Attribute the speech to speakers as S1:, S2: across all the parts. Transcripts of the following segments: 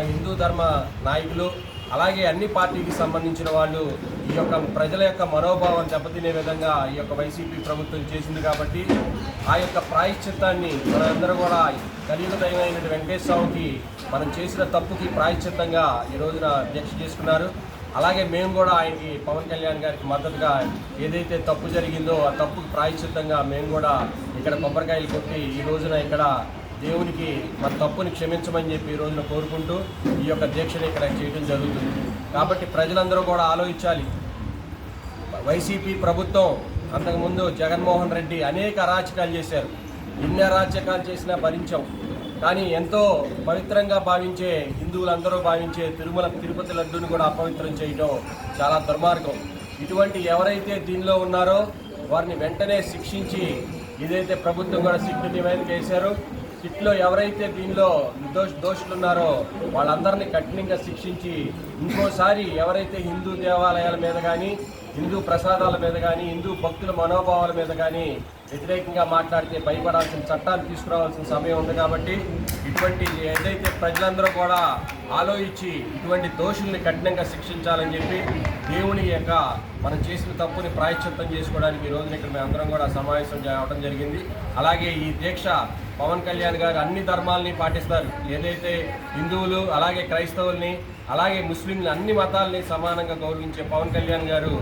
S1: హిందూ ధర్మ నాయకులు అలాగే అన్ని పార్టీకి సంబంధించిన వాళ్ళు ఈ యొక్క ప్రజల యొక్క మనోభావం దెబ్బతినే విధంగా ఈ యొక్క వైసీపీ ప్రభుత్వం చేసింది కాబట్టి ఆ యొక్క ప్రాయశ్చిత్తాన్ని మనందరూ కూడా కలియుగ దైవమైన వెంకటేశ్వర స్వామికి మనం చేసిన తప్పుకి ప్రాయశ్చిత్తంగా ఈ రోజున దీక్ష చేసుకున్నారు. అలాగే మేము కూడా ఆయనకి పవన్ కళ్యాణ్ గారికి మద్దతుగా ఏదైతే తప్పు జరిగిందో ఆ తప్పుకి ప్రాయశ్చిత్తంగా మేము కూడా ఇక్కడ కొబ్బరికాయలు కొట్టి ఈ రోజున ఇక్కడ దేవునికి మన తప్పుని క్షమించమని చెప్పి ఈ రోజున కోరుకుంటూ ఈ యొక్క దీక్షను ఇక్కడ చేయడం జరుగుతుంది. కాబట్టి ప్రజలందరూ కూడా ఆలోచించాలి. వైసీపీ ప్రభుత్వం అంతకుముందు జగన్మోహన్ రెడ్డి అనేక అరాచకాలు చేశారు. ఎన్ని అరాచకాలు చేసినా భరించాం. కానీ ఎంతో పవిత్రంగా భావించే హిందువులందరూ భావించే తిరుమల తిరుపతి లడ్డూని కూడా అపవిత్రం చేయడం చాలా దుర్మార్గం. ఇటువంటి ఎవరైతే దీనిలో ఉన్నారో వారిని వెంటనే శిక్షించి ఇదైతే ప్రభుత్వం కూడా సిట్ నివేదిక చేశారు సిట్లో ఎవరైతే దీనిలో దోష దోషులు ఉన్నారో వాళ్ళందరినీ కఠినంగా శిక్షించి ఇంకోసారి ఎవరైతే హిందూ దేవాలయాల మీద కానీ హిందూ ప్రసాదాల మీద కానీ హిందూ భక్తుల మనోభావాల మీద కానీ వ్యతిరేకంగా మాట్లాడితే భయపడాల్సిన చట్టాలు తీసుకురావాల్సిన సమయం ఉంది కాబట్టి ఇటువంటి ఏదైతే ప్రజలందరూ కూడా ఆలోచించి ఇటువంటి దోషుల్ని కఠినంగా శిక్షించాలని చెప్పి దేవుని యొక్క మనం చేసిన తప్పుని ప్రాయశ్చిత్తం చేసుకోవడానికి ఈ రోజున ఇక్కడ మేము అందరం కూడా సమావేశం అవడం జరిగింది. అలాగే ఈ దీక్ష పవన్ కళ్యాణ్ గారు అన్ని ధర్మాలని పాటిస్తారు. ఏదైతే హిందువులు అలాగే క్రైస్తవుల్ని అలాగే ముస్లింలు అన్ని మతాలని సమానంగా గౌరవించే పవన్ కళ్యాణ్ గారు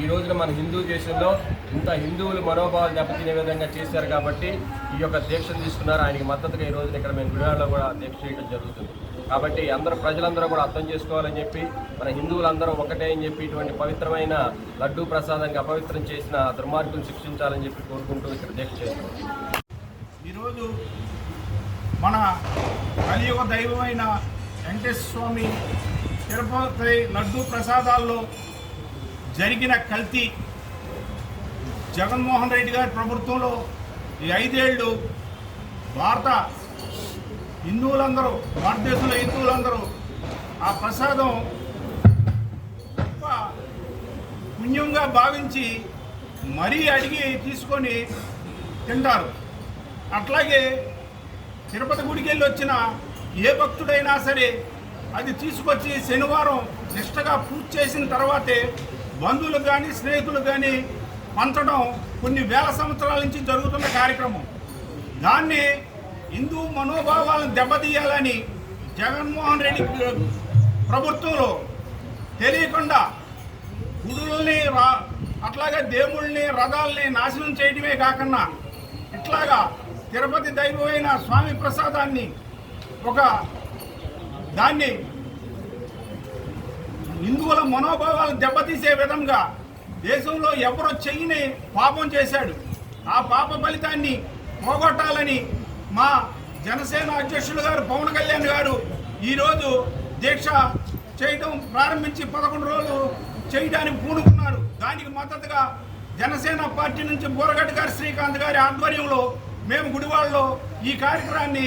S1: ఈ రోజున మన హిందూ దేశంలో ఇంత హిందువులు మనోభావాలు దెబ్బతినే విధంగా చేశారు కాబట్టి ఈ యొక్క దీక్షను తీసుకున్నారు. ఆయనకి మద్దతుగా ఈ రోజున ఇక్కడ మేము గుడివాడలో కూడా దీక్ష చేయడం జరుగుతుంది. కాబట్టి అందరూ ప్రజలందరూ కూడా అర్థం చేసుకోవాలని చెప్పి మన హిందువులందరూ ఒకటే అని చెప్పి ఇటువంటి పవిత్రమైన లడ్డూ ప్రసాదంగా అపవిత్రం చేసిన దుర్మార్గులు శిక్షించాలని చెప్పి కోరుకుంటూ ఇక్కడ దీక్ష చేస్తున్నాం.
S2: మన కలియుగ దైవమైన వెంకటేశ్వర స్వామి తిరుపతి లడ్డూ ప్రసాదాల్లో జరిగిన కల్తీ జగన్మోహన్ రెడ్డి గారి ప్రభుత్వంలో ఈ ఐదేళ్ళు భారత హిందువులందరూ భారతదేశంలో హిందువులందరూ ఆ ప్రసాదం గొప్ప పుణ్యంగా భావించి మరీ అడిగి తీసుకొని తింటారు. అట్లాగే తిరుపతి గుడికి వెళ్ళి వచ్చిన ఏ భక్తుడైనా సరే అది తీసుకొచ్చి శనివారం నిష్టగా పూజ చేసిన తర్వాతే బంధువులకు కానీ స్నేహితులకు కానీ పంచడం కొన్ని వేల సంవత్సరాల నుంచి జరుగుతున్న కార్యక్రమం. దాన్ని హిందూ మనోభావాలను దెబ్బతీయాలని జగన్మోహన్ రెడ్డి ప్రభుత్వంలో తెలియకుండా గుడుల్ని రా అట్లాగే దేవుళ్ళని రథాలని నాశనం చేయడమే కాకుండా ఇట్లాగా తిరుపతి దైవమైన స్వామి ప్రసాదాన్ని ఒక దాన్ని హిందువుల మనోభావాలను దెబ్బతీసే విధంగా దేశంలో ఎవరో చెయ్యని పాపం చేశాడు. ఆ పాప ఫలితాన్ని పోగొట్టాలని మా జనసేన అధ్యక్షులు గారు పవన్ కళ్యాణ్ గారు ఈరోజు దీక్ష చేయడం ప్రారంభించి పదకొండు రోజులు చేయడానికి పూనుకున్నారు. దానికి మద్దతుగా జనసేన పార్టీ నుంచి బోరగడ్డ గారి శ్రీకాంత్ గారి ఆధ్వర్యంలో మేము గుడివాడలో ఈ కార్యక్రమాన్ని